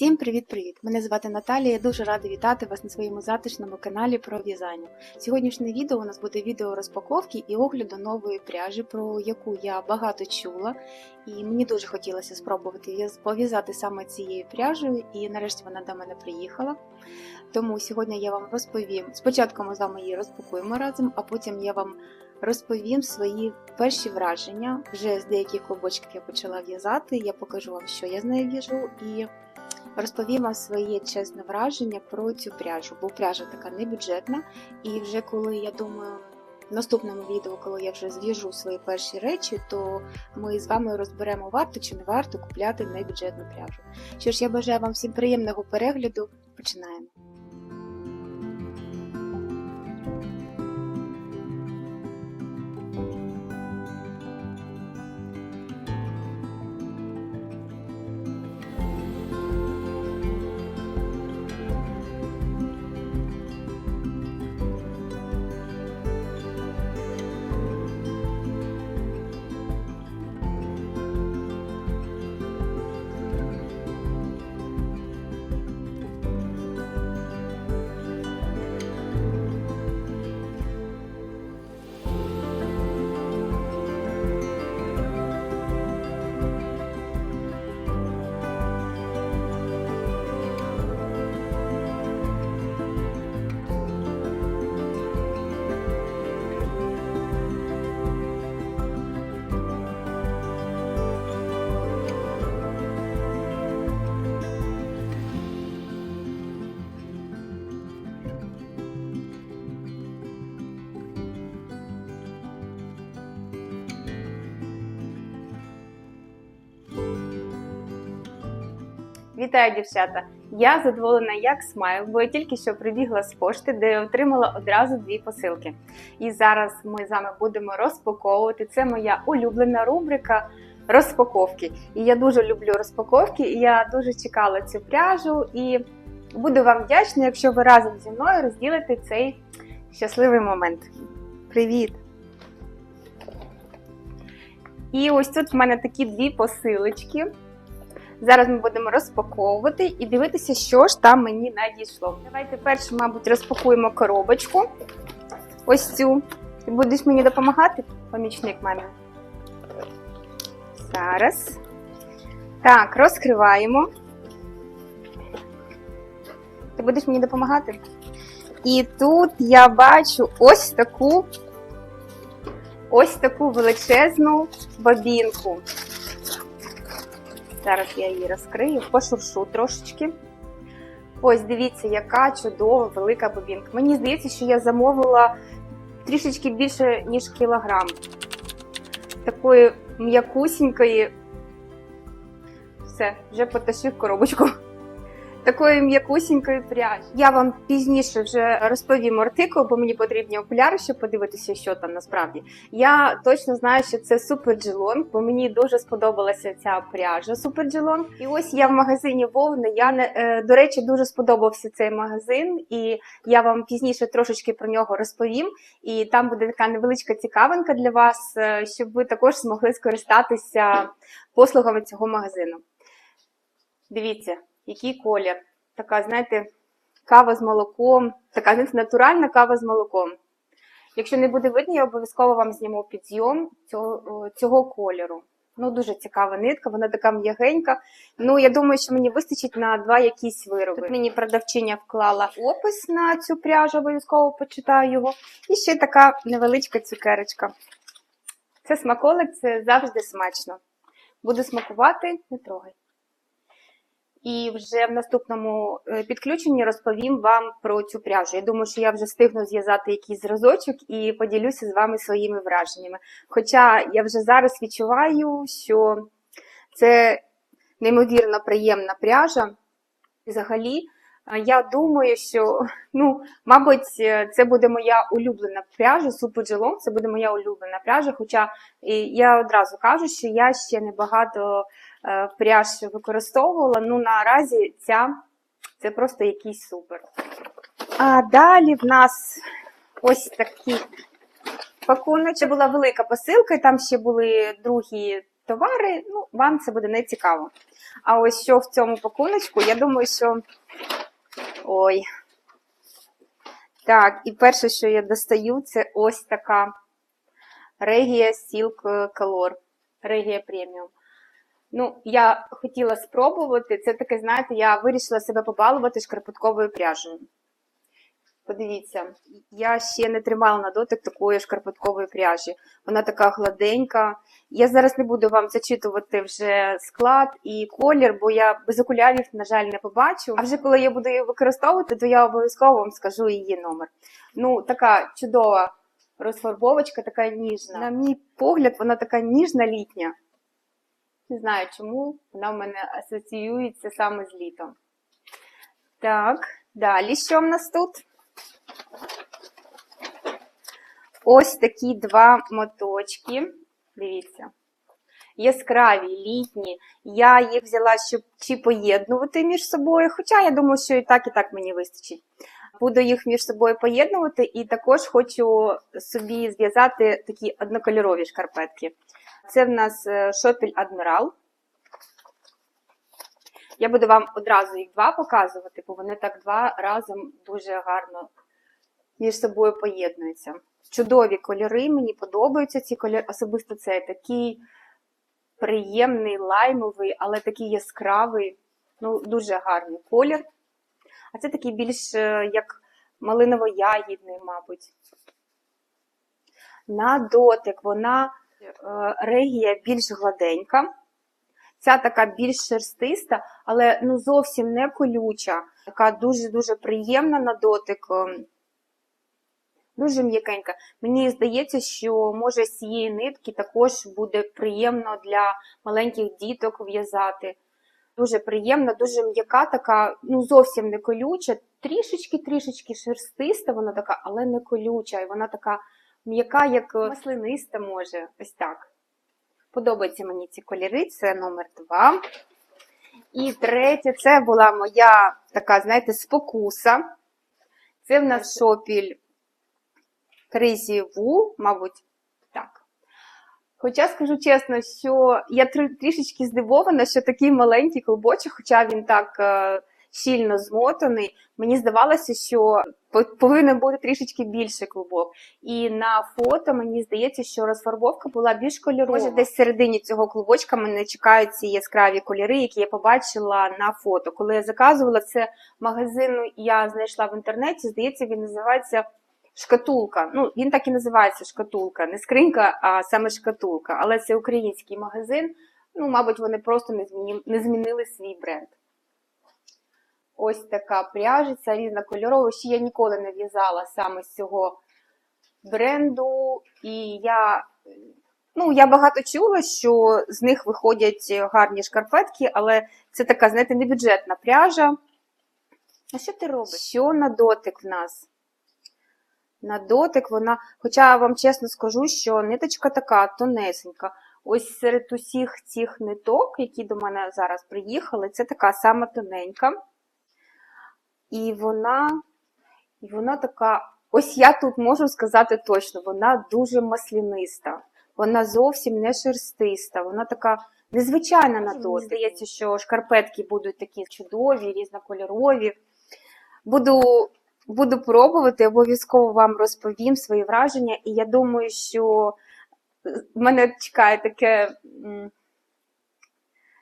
Всім привіт-привіт! Мене звати Наталія. Я дуже рада вітати вас на своєму затишному каналі про в'язання. Сьогоднішнє відео у нас буде відео розпаковки і огляду нової пряжі, про яку я багато чула, і мені дуже хотілося спробувати пов'язати саме цією пряжею, і нарешті вона до мене приїхала. Тому сьогодні я вам розповім. Спочатку ми з вами її розпакуємо разом, а потім я вам розповім свої перші враження. Вже з деяких клубочків я почала в'язати. Я покажу вам, що я з нею в'яжу, і розповім вам своє чесне враження про цю пряжу, бо пряжа така небюджетна. І вже коли я думаю. В наступному відео, коли я вже зв'яжу свої перші речі, то ми з вами розберемо, варто чи не варто купляти небюджетну пряжу. Що ж, я бажаю вам всім приємного перегляду. Починаємо. Вітаю, дівчата! Я задоволена як смайл, бо я тільки що прибігла з пошти, де я отримала одразу дві посилки. І зараз ми з вами будемо розпаковувати. Це моя улюблена рубрика розпаковки. І я дуже люблю розпаковки, і я дуже чекала цю пряжу. І буду вам вдячна, якщо ви разом зі мною розділите цей щасливий момент. Привіт! І ось тут в мене такі дві посилочки. Зараз ми будемо розпаковувати і дивитися, що ж там мені надійшло. Давайте перше, мабуть, розпакуємо коробочку. Ось цю. Ти будеш мені допомагати, помічник мене? Зараз. Так, розкриваємо. Ти будеш мені допомагати? І тут я бачу ось таку ось таку величезну бабінку. Зараз я її розкрию, пошуршу трошечки. Ось дивіться, яка чудова велика бобінка. Мені здається, що я замовила трішечки більше, ніж кілограм. Такої м'якусінької. Все, вже потащив коробочку. Такої м'якусінької пряжі. Я вам пізніше вже розповім артикул, бо мені потрібні окуляри, щоб подивитися, що там насправді. Я точно знаю, що це супер джилонг, бо мені дуже сподобалася ця пряжа супер джилонг. І ось я в магазині Вовни. Я не е, до речі, дуже сподобався цей магазин, і я вам пізніше трошечки про нього розповім. І там буде така невеличка цікавинка для вас, е, щоб ви також змогли скористатися послугами цього магазину. Дивіться, який колір. Така, знаєте, кава з молоком, така знаєте, натуральна кава з молоком. Якщо не буде видно, я обов'язково вам зніму підйом цього, цього кольору. Ну, дуже цікава нитка, вона така м'ягенька. Ну, я думаю, що мені вистачить на два якісь вироби. Тут мені продавчиня вклала опис на цю пряжу, обов'язково почитаю його. І ще така невеличка цукерочка. Це смаколик, це завжди смачно. Буду смакувати, не трогай. І вже в наступному е, підключенні розповім вам про цю пряжу. Я думаю, що я вже встигну зв'язати якийсь зразочок і поділюся з вами своїми враженнями. Хоча я вже зараз відчуваю, що це неймовірно приємна пряжа. Взагалі, е, я думаю, що, ну, мабуть, е, це буде моя улюблена пряжа, Gelong, це буде моя улюблена пряжа. Хоча я одразу кажу, що я ще небагато е, пряж використовувала. Ну, наразі ця це просто якийсь супер. А далі в нас ось такий пакунок. Це була велика посилка, і там ще були другі товари, ну, вам це буде не цікаво. А ось що в цьому пакуночку, я думаю, що. Ой. Так, і перше, що я достаю, це ось така Regia Silk Color. Regia Premium. Ну, я хотіла спробувати. Це таке, знаєте, я вирішила себе побалувати шкарпетковою пряжею. Подивіться, я ще не тримала на дотик такої шкарпеткової пряжі. Вона така гладенька. Я зараз не буду вам зачитувати вже склад і колір, бо я без окулярів, на жаль, не побачу. А вже коли я буду її використовувати, то я обов'язково вам скажу її номер. Ну, така чудова розфарбовочка, така ніжна. На мій погляд, вона така ніжна літня. Не знаю чому, вона в мене асоціюється саме з літом. Так, далі що в нас тут? Ось такі два моточки. Дивіться. Яскраві, літні. Я їх взяла, щоб чи поєднувати між собою, хоча я думаю, що і так, і так мені вистачить. Буду їх між собою поєднувати, і також хочу собі зв'язати такі однокольорові шкарпетки. Це в нас е, шопіль Адмірал. Я буду вам одразу їх два показувати, бо вони так два разом дуже гарно між собою поєднуються. Чудові кольори, мені подобаються ці кольори. Особисто це такий приємний, лаймовий, але такий яскравий, ну, дуже гарний колір. А це такий більш е, як малиново-ягідний, мабуть. На дотик вона регія більш гладенька. Ця така більш шерстиста, але ну зовсім не колюча. Така дуже-дуже приємна на дотик. ем, Дуже м'якенька. Мені здається, що може з цієї нитки також буде приємно для маленьких діток в'язати. Дуже приємна, дуже м'яка, така, ну зовсім не колюча, трішечки-трішечки шерстиста, вона така, але не колюча. І вона така м'яка, як маслиниста може. Ось так. Подобаються мені ці кольори, це номер два. І третє, це була моя така, знаєте, спокуса. Це в нас шопіль Crazy Wool, мабуть, так. Хоча скажу чесно, що я трішечки здивована, що такий маленький клубочок, хоча він так е, щільно змотаний, мені здавалося, що по- повинен бути трішечки більше клубок. І на фото мені здається, що розфарбовка була більш кольорова. Може, десь всередині цього клубочка мене чекають ці яскраві кольори, які я побачила на фото. Коли я заказувала це магазин, я знайшла в інтернеті. Здається, він називається Шкатулка. Ну, він так і називається шкатулка. Не скринька, а саме шкатулка. Але це український магазин. Ну, мабуть, вони просто не змінили свій бренд. Ось така пряжиця різнокольорова. Ще я ніколи не в'язала саме з цього бренду. І я, ну, я багато чула, що з них виходять гарні шкарпетки, але це така, знаєте, небюджетна пряжа. А що ти робиш? Що на дотик в нас? На дотик вона, хоча я вам чесно скажу, що ниточка така тонесенька. Ось серед усіх цих ниток, які до мене зараз приїхали, це така сама тоненька. І вона, і вона така, ось я тут можу сказати точно, вона дуже масляниста. Вона зовсім не шерстиста, вона така незвичайна на. Мені здається, що шкарпетки будуть такі чудові, різнокольорові. Буду Буду пробувати, обов'язково вам розповім свої враження, і я думаю, що мене чекає таке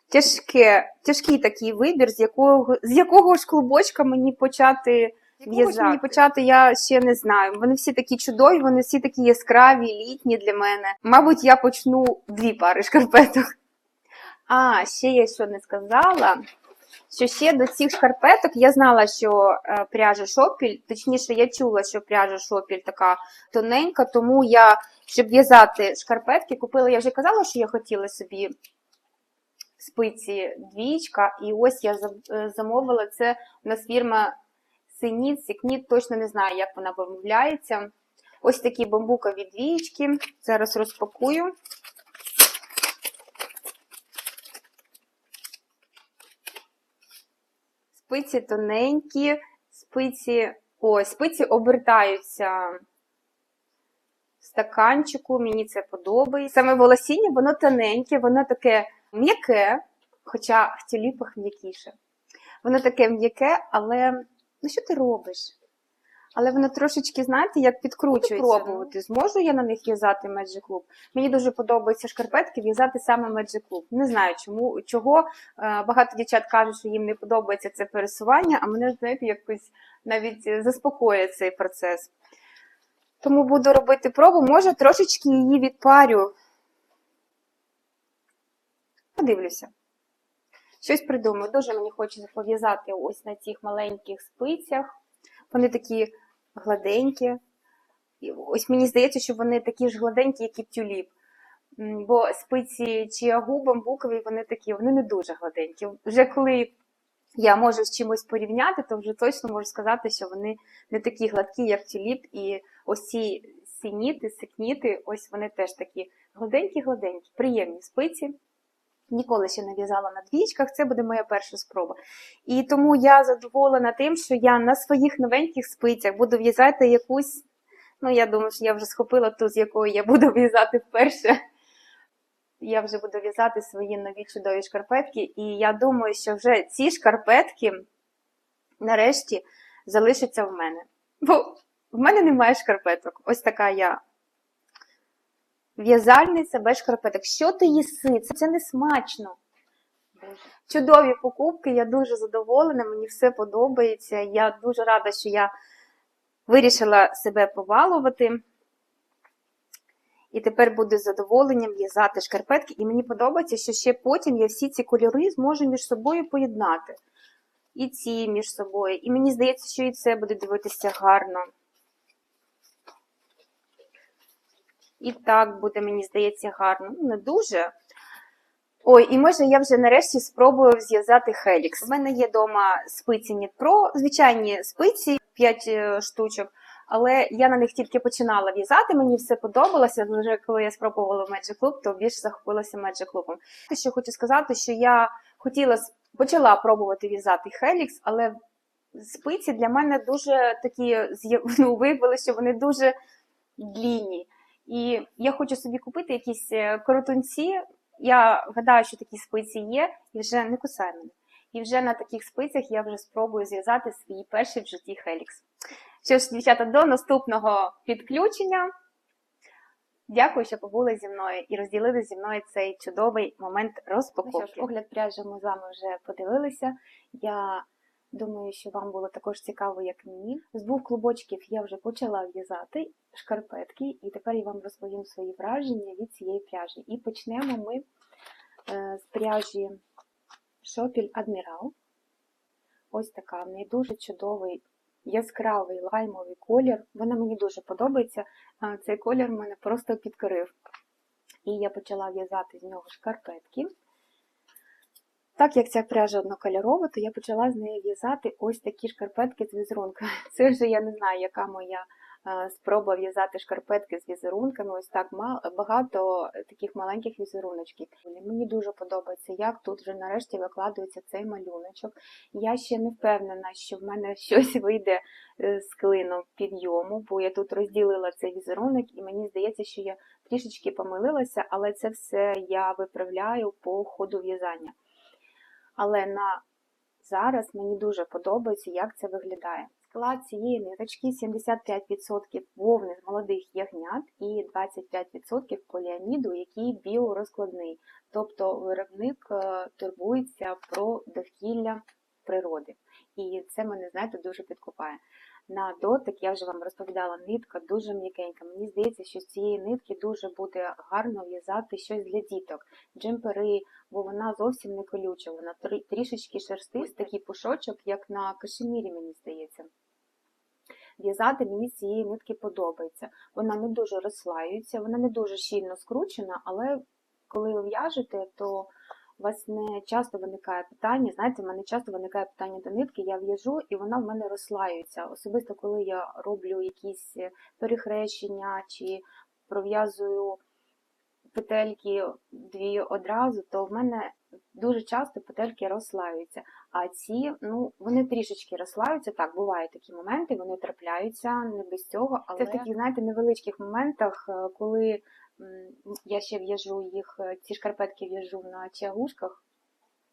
тяжке, тяжкий такий вибір, з якого, з якого ж клубочка мені почати в'язати. Мені почати я ще не знаю. Вони всі такі чудові, вони всі такі яскраві, літні для мене. Мабуть, я почну дві пари шкарпеток. А, ще я що не сказала що ще до цих шкарпеток я знала, що е, пряжа шопіль, точніше, я чула, що пряжа шопіль така тоненька, тому я, щоб в'язати шкарпетки, купила, я вже казала, що я хотіла собі спиці двічка, і ось я е, замовила це у нас фірма Синіт, Сікніт, точно не знаю, як вона вимовляється. Ось такі бамбукові двічки. Зараз розпакую. Спиці тоненькі, спиці, ой, спиці обертаються в стаканчику, мені це подобається. Саме волосіння, воно тоненьке, воно таке м'яке, хоча в тюліпах м'якіше. Воно таке м'яке, але ну що ти робиш? Але воно трошечки, знаєте, як підкручується. Буду пробувати. Зможу я на них в'язати Magic Loop? Мені дуже подобаються шкарпетки в'язати саме Magic Loop. Не знаю чому, чого. Е, Багато дівчат кажуть, що їм не подобається це пересування, а мене, знаєте, якось навіть заспокоює цей процес. Тому буду робити пробу, може трошечки її відпарю. Подивлюся. Щось придумаю. Дуже мені хочеться пов'язати ось на цих маленьких спицях. Вони такі гладенькі. І Ось мені здається, що вони такі ж гладенькі, як і тюліп. Бо спиці чиагу бамбукові, вони такі, вони не дуже гладенькі. Вже коли я можу з чимось порівняти, то вже точно можу сказати, що вони не такі гладкі, як тюліп, і ось ці синіти, сикніти, ось вони теж такі гладенькі-гладенькі, приємні спиці. Ніколи ще не в'язала на двічках, це буде моя перша спроба. І тому я задоволена тим, що я на своїх новеньких спицях буду в'язати якусь, ну я думаю, що я вже схопила ту, з якою я буду в'язати вперше. Я вже буду в'язати свої нові чудові шкарпетки, і я думаю, що вже ці шкарпетки нарешті залишаться в мене. Бо в мене немає шкарпеток. Ось така я в'язальниця без шкарпеток. Що ти їси? Це, не смачно. Чудові покупки, я дуже задоволена, мені все подобається. Я дуже рада, що я вирішила себе побалувати. І тепер буду з задоволенням в'язати шкарпетки. І мені подобається, що ще потім я всі ці кольори зможу між собою поєднати. І ці між собою. І мені здається, що і це буде дивитися гарно. І так буде, мені здається, гарно. Ну, не дуже. Ой, і може я вже нарешті спробую зв'язати Helix. У мене є вдома спиці Pro, звичайні спиці 5 штучок, але я на них тільки починала в'язати, мені все подобалося. Вже коли я спробувала Magic Loop, то більше захопилася Magic. Те, що хочу сказати, що я хотіла почала пробувати в'язати Helix, але спиці для мене дуже такі ну, виявили, що вони дуже длінні. І я хочу собі купити якісь е, коротунці. Я гадаю, що такі спиці є, і вже не кусай мене. І вже на таких спицях я вже спробую зв'язати свій перший в житті Хелікс. Що ж, дівчата, до наступного підключення. Дякую, що побули зі мною і розділили зі мною цей чудовий момент Ну що ж, огляд пряжі ми з вами вже подивилися. Я думаю, що вам було також цікаво, як мені. З двох клубочків я вже почала в'язати шкарпетки, і тепер я вам розповім свої враження від цієї пряжі. І почнемо ми е, з пряжі Шопіль Адмірал. Ось така в неї дуже чудовий яскравий лаймовий колір. Вона мені дуже подобається. Е, Цей колір мене просто підкорив. І я почала в'язати з нього шкарпетки. Так як ця пряжа однокольорова, то я почала з неї в'язати ось такі шкарпетки з візерунками. Це вже я не знаю, яка моя е, спроба в'язати шкарпетки з візерунками. Ось так багато таких маленьких візеруночків. Мені дуже подобається, як тут вже нарешті викладується цей малюночок. Я ще не впевнена, що в мене щось вийде е, з клином підйому, бо я тут розділила цей візерунок, і мені здається, що я трішечки помилилася, але це все я виправляю по ходу в'язання. Але на зараз мені дуже подобається, як це виглядає. Склад цієї ниточки 75% вовни молодих ягнят і 25% поліаміду, який біорозкладний. Тобто виробник е, турбується про довкілля природи. І це мене, знаєте, дуже підкупає. На дотик, я вже вам розповідала, нитка дуже м'якенька. Мені здається, що з цієї нитки дуже буде гарно в'язати щось для діток. Джемпери, бо вона зовсім не колюча, вона трі- трішечки шерстист, такий пушочок, як на кашемірі, мені здається. В'язати мені з цієї нитки подобається. Вона не дуже розслаюється, вона не дуже щільно скручена, але коли ви в'яжете, то у вас не часто виникає питання. Знаєте, в мене часто виникає питання до нитки, я в'яжу і вона в мене розслаюється. Особисто, коли я роблю якісь перехрещення чи пров'язую петельки дві одразу, то в мене дуже часто петельки розслаюються. А ці, ну, вони трішечки розслаються. Так, бувають такі моменти, вони трапляються не без цього, але це в таких, знаєте, невеличких моментах, е, коли я ще в'яжу їх, е, ці шкарпетки в'яжу на тягушках,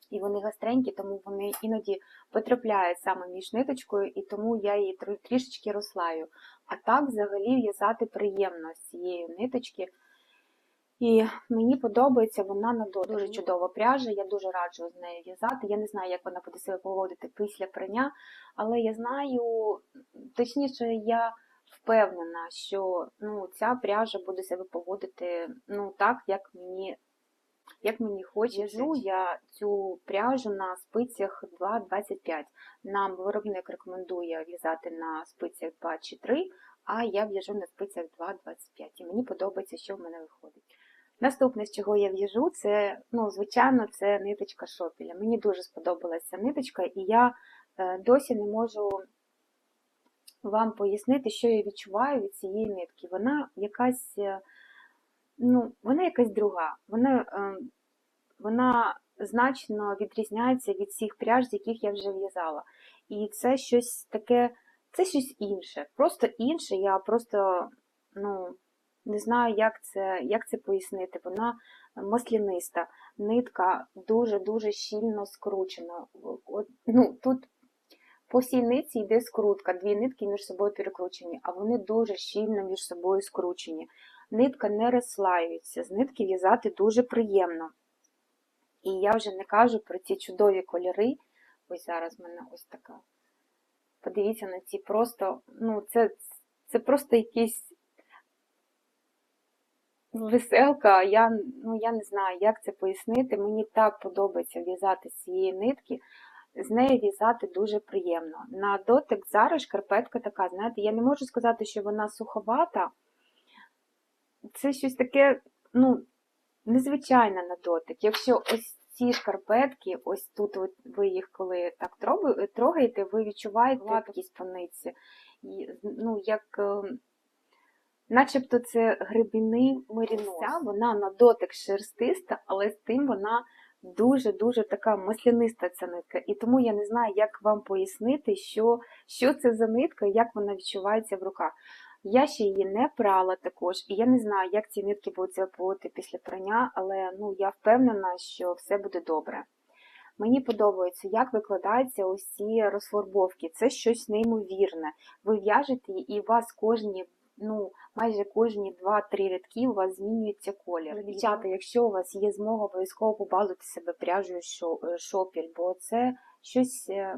і вони гостренькі, тому вони іноді потрапляють саме між ниточкою, і тому я її трішечки розслаю. А так взагалі в'язати приємно з цієї ниточки. І мені подобається вона на дотик. Дуже чудова пряжа, я дуже раджу з нею в'язати. Я не знаю, як вона буде себе поводити після прання, але я знаю, точніше, я впевнена, що ну, ця пряжа буде себе поводити ну, так, як мені, як мені хочеться. В'яжу я цю пряжу на спицях 2,25. Нам виробник рекомендує в'язати на спицях 2 чи 3, а я в'яжу на спицях 2,25. І мені подобається, що в мене виходить. Наступне, з чого я в'яжу, це, ну, звичайно, це ниточка шопіля. Мені дуже сподобалася ниточка, і я е, досі не можу вам пояснити, що я відчуваю від цієї нитки. Вона якась, е, ну, вона якась друга. Вона, е, вона значно відрізняється від всіх пряж, з яких я вже в'язала. І це щось таке, це щось інше. Просто інше, я просто, ну. Не знаю, як це, як це пояснити. Вона масляниста, нитка дуже-дуже щільно скручена. От, ну, тут по всій нитці йде скрутка, дві нитки між собою перекручені, а вони дуже щільно між собою скручені. Нитка не розслаюється, з нитки в'язати дуже приємно. І я вже не кажу про ці чудові кольори. Ось зараз в мене ось така. Подивіться на ці просто, ну, це, це просто якісь веселка, я, ну, я не знаю, як це пояснити. Мені так подобається в'язати з цієї нитки. З нею в'язати дуже приємно. На дотик зараз шкарпетка така, знаєте, я не можу сказати, що вона суховата. Це щось таке, ну, незвичайне на дотик. Якщо ось ці шкарпетки, ось тут от ви їх коли так трогаєте, ви відчуваєте гладкість по нитці. І, ну, як е, начебто це грибіни меріноса. Вона на дотик шерстиста, але з тим вона дуже-дуже така масляниста ця нитка. І тому я не знаю, як вам пояснити, що, що це за нитка і як вона відчувається в руках. Я ще її не прала також, і я не знаю, як ці нитки будуть себе після прання, але ну, я впевнена, що все буде добре. Мені подобається, як викладаються ці розфарбовки. Це щось неймовірне. Ви в'яжете і у вас кожні, ну, майже кожні 2-3 рядки у вас змінюється колір. Дівчата, якщо у вас є змога, обов'язково побалуйте себе пряжею е, шопіль, бо це щось, е,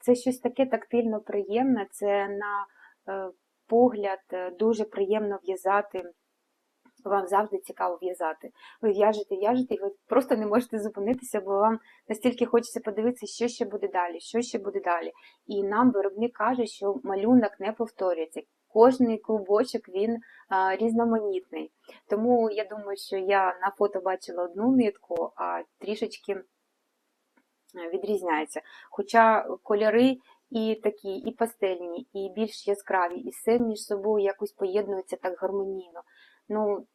це щось таке тактильно приємне, це на е, погляд дуже приємно в'язати. Вам завжди цікаво в'язати. Ви в'яжете, в'яжете, і ви просто не можете зупинитися, бо вам настільки хочеться подивитися, що ще буде далі, що ще буде далі. І нам виробник каже, що малюнок не повторюється. Кожний клубочок він а, різноманітний. Тому я думаю, що я на фото бачила одну нитку, а трішечки е, відрізняється. Хоча кольори і такі, і пастельні, і більш яскраві, і все між собою якось поєднується так гармонійно. Ну,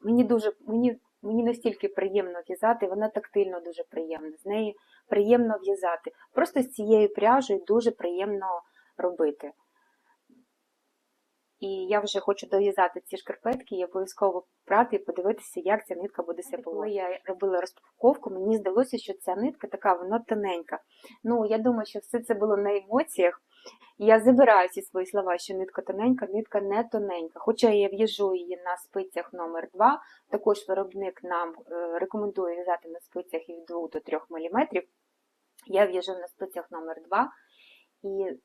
мені дуже, мені, мені настільки приємно в'язати, вона тактильно дуже приємна. З нею приємно в'язати. Просто з цією пряжею дуже приємно робити. І я вже хочу дов'язати ці шкарпетки і обов'язково прати і подивитися, як ця нитка буде себе. Коли я робила розпаковку, мені здалося, що ця нитка така, вона тоненька. Ну, я думаю, що все це було на емоціях. Я забираю ці свої слова, що нитка тоненька, нитка не тоненька. Хоча я в'яжу її на спицях номер 2 також виробник нам е, рекомендує в'язати на спицях від 2 до 3 мм. Я в'яжу на спицях номер 2 і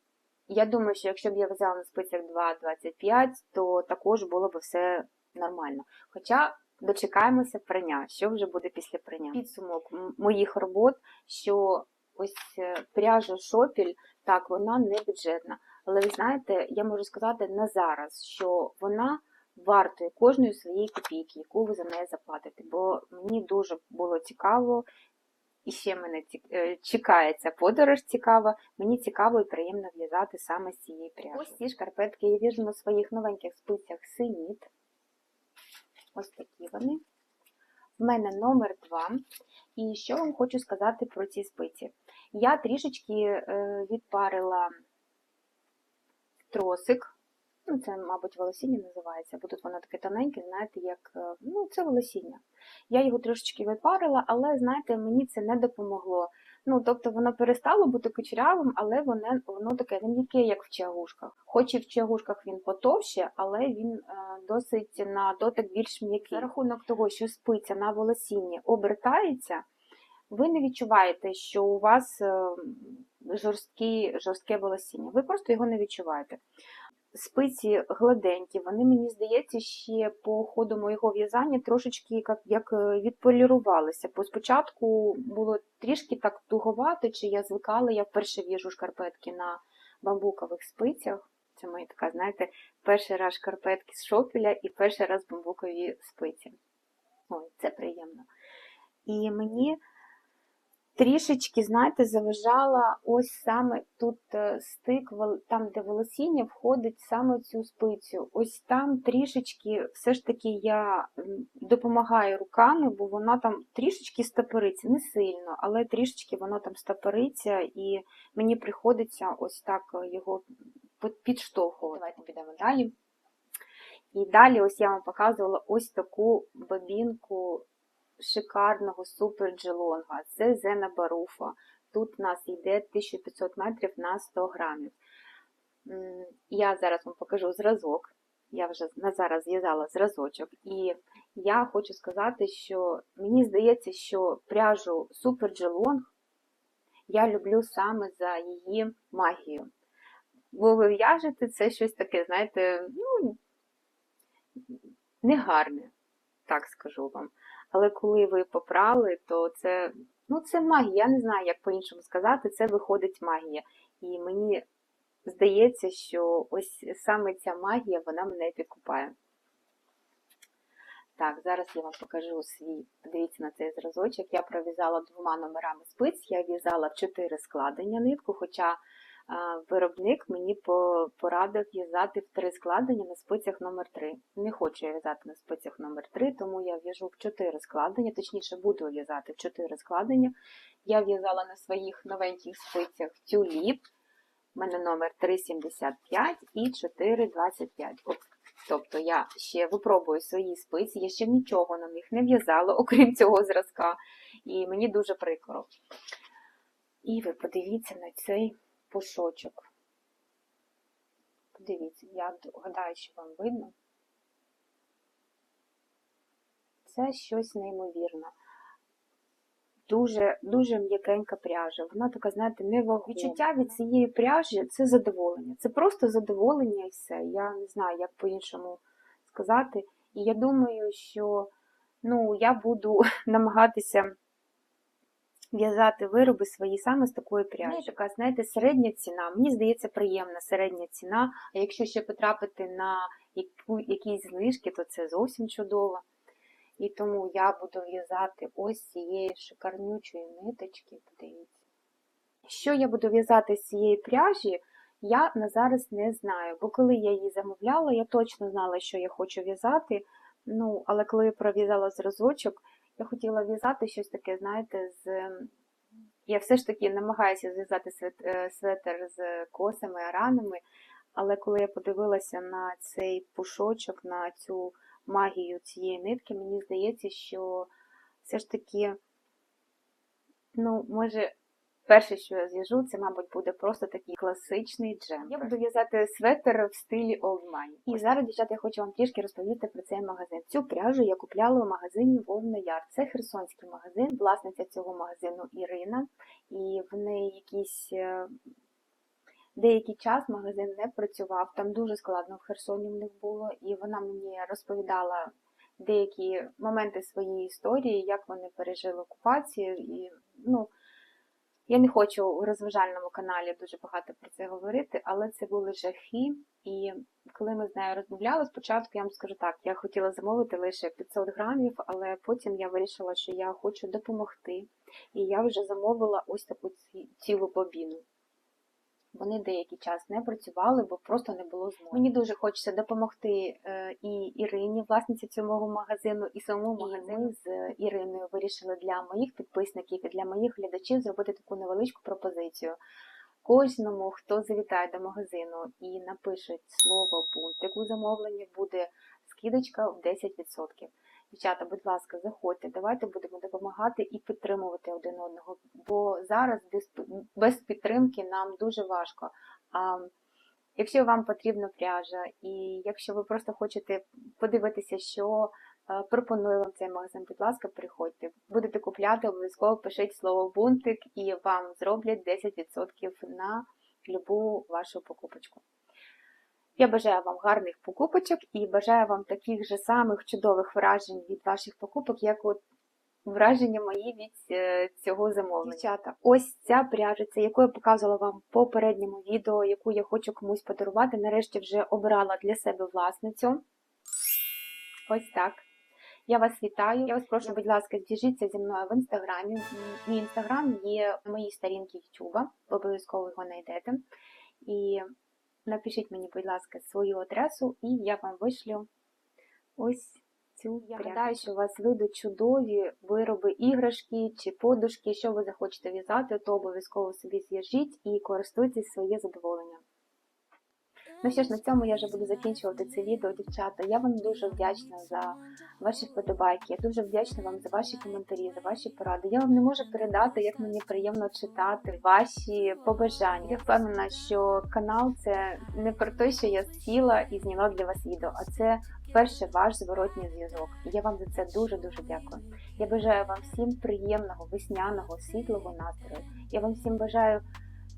я думаю, що якщо б я в'язала на спицях 2,25, то також було б все нормально. Хоча дочекаємося прання, що вже буде після прання. Підсумок моїх робот, що ось е, пряжа шопіль, так, вона не бюджетна. Але ви знаєте, я можу сказати на зараз, що вона вартує кожної своєї копійки, яку ви за неї заплатите. Бо мені дуже було цікаво, і ще мене е, чекає ця подорож цікава. Мені цікаво і приємно в'язати саме з цієї пряжі. Ось ці шкарпетки я в'яжу на своїх новеньких спицях синіт. Ось такі вони. В мене номер 2. І що вам хочу сказати про ці спиці? Я трішечки е, відпарила тросик. Ну, це, мабуть, волосіння називається, бо тут воно таке тоненьке, знаєте, як е, ну, це волосіння. Я його трошечки випарила, але знаєте, мені це не допомогло. Ну, тобто воно перестало бути кучерявим, але воно, воно таке не м'яке, як в чагушках. Хоч і в чагушках він потовще, але він е, досить на дотик більш м'який. За рахунок того, що спиця на волосінні обертається, ви не відчуваєте, що у вас е, жорсткі, жорстке волосіння. Ви просто його не відчуваєте. Спиці гладенькі, вони, мені здається, ще по ходу моєго в'язання трошечки як, як е, відполірувалися. Бо спочатку було трішки так туговато, чи я звикала, я вперше в'яжу шкарпетки на бамбукових спицях. Це моя така, знаєте, перший раз шкарпетки з шопіля і перший раз бамбукові спиці. Ой, це приємно. І мені трішечки, знаєте, заважала ось саме тут е, стик, там, де волосіння входить саме в цю спицю. Ось там трішечки, все ж таки, я допомагаю руками, бо вона там трішечки стопориться, не сильно, але трішечки воно там стопориться, і мені приходиться ось так е, його підштовхувати. Давайте підемо далі. І далі ось я вам показувала ось таку бобінку шикарного супер джелонга. Це Зена Баруфа. Тут у нас йде 1500 метрів на 100 грамів. Я зараз вам покажу зразок. Я вже на зараз зв'язала зразочок. І я хочу сказати, що мені здається, що пряжу Супер Джелонг я люблю саме за її магію. Бо ви в'яжете це щось таке, знаєте, ну, негарне, так скажу вам. Але коли ви попрали, то це, ну, це магія. Я не знаю, як по-іншому сказати, це виходить магія. І мені здається, що ось саме ця магія, вона мене підкупає. Так, зараз я вам покажу свій, подивіться на цей зразочок. Я пров'язала двома номерами спиць, я в'язала 4 складення нитку, хоча виробник мені по- порадив в'язати в 3 складення на спицях номер 3 Не хочу я в'язати на спицях номер 3 тому я в'яжу в 4 складення, точніше буду в'язати в 4 складення. Я в'язала на своїх новеньких спицях тюліп, у мене номер 3,75 і 4,25. От, Тобто я ще випробую свої спиці, я ще нічого на них не в'язала, окрім цього зразка. І мені дуже прикро. І ви подивіться на цей пушочок. Подивіться, я гадаю, що вам видно. Це щось неймовірне. Дуже, дуже м'якенька пряжа. Вона така, знаєте, невагома. Відчуття від цієї пряжі це задоволення. Це просто задоволення і все. Я не знаю, як по-іншому сказати. І я думаю, що ну, я буду намагатися в'язати вироби свої саме з такої пряжі. Така, знаєте, середня ціна. Мені здається, приємна середня ціна. А якщо ще потрапити на яку, якісь знижки, то це зовсім чудово. І тому я буду в'язати ось цієї шикарнючої ниточки. Подивіться. Що я буду в'язати з цієї пряжі, я на зараз не знаю. Бо коли я її замовляла, я точно знала, що я хочу в'язати. Ну, але коли я пров'язала зразочок, я хотіла в'язати щось таке, знаєте, з. Я все ж таки намагаюся зв'язати свет- е, з косами, аранами, але коли я подивилася на цей пушочок, на цю магію цієї нитки, мені здається, що все ж таки, ну, може, перше, що я зв'яжу, це, мабуть, буде просто такий класичний джем. Я буду в'язати светр в стилі Old Money. І зараз, дівчата, я хочу вам трішки розповісти про цей магазин. Цю пряжу я купляла в магазині Вовна Яр. Це херсонський магазин, власниця цього магазину Ірина, і в неї якісь. е, Деякий час магазин не працював, там дуже складно в Херсоні в них було, і вона мені розповідала деякі моменти своєї історії, як вони пережили окупацію. І, ну, я не хочу у розважальному каналі дуже багато про це говорити, але це були жахи. І коли ми з нею розмовляли, спочатку я вам скажу так, я хотіла замовити лише 500 грамів, але потім я вирішила, що я хочу допомогти. І я вже замовила ось таку ці- цілу бобіну. Вони деякий час не працювали, бо просто не було змоги. Мені дуже хочеться допомогти е, і Ірині, власниці цього магазину, і самому магазину. Ми з Іриною вирішили для моїх підписників і для моїх глядачів зробити таку невеличку пропозицію. Кожному, хто завітає до магазину і напише слово бунтик у замовленні, буде скидочка в 10%. Дівчата, будь ласка, заходьте, давайте будемо допомагати і підтримувати один одного, бо зараз без, підтримки нам дуже важко. А якщо вам потрібна пряжа, і якщо ви просто хочете подивитися, що е, пропонує вам цей магазин, будь ласка, приходьте. Будете купляти, обов'язково пишіть слово бунтик і вам зроблять 10% на любу вашу покупочку. Я бажаю вам гарних покупочок і бажаю вам таких же самих чудових вражень від ваших покупок, як от враження мої від е, цього замовлення. Дівчата, ось ця пряжиця, яку я показувала вам в попередньому відео, яку я хочу комусь подарувати, нарешті вже обрала для себе власницю. Ось так. Я вас вітаю. Я вас прошу, будь ласка, зв'яжіться зі мною в інстаграмі. Мій інстаграм є на моїй сторінці Ютуба, ви обов'язково його знайдете. І напишіть мені, будь ласка, свою адресу, і я вам вишлю ось цю Я гадаю, що у вас вийдуть чудові вироби іграшки чи подушки, що ви захочете в'язати, то обов'язково собі зв'яжіть і користуйтесь своє задоволення. Ну що ж, на цьому я вже буду закінчувати це відео, дівчата. Я вам дуже вдячна за ваші вподобайки. Я дуже вдячна вам за ваші коментарі, за ваші поради. Я вам не можу передати, як мені приємно читати ваші побажання. Я впевнена, що канал це не про те, що я сіла і зняла для вас відео, а це перше ваш зворотній зв'язок. Я вам за це дуже дуже дякую. Я бажаю вам всім приємного, весняного, світлого настрою. Я вам всім бажаю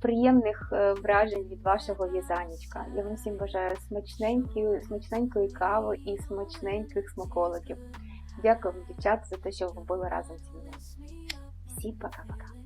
приємних е, вражень від вашого в'язанічка. Я вам всім бажаю смачненької, смачненької кави і смачненьких смаколиків. Дякую вам, дівчата, за те, що ви були разом зі мною. Всі пока-пока.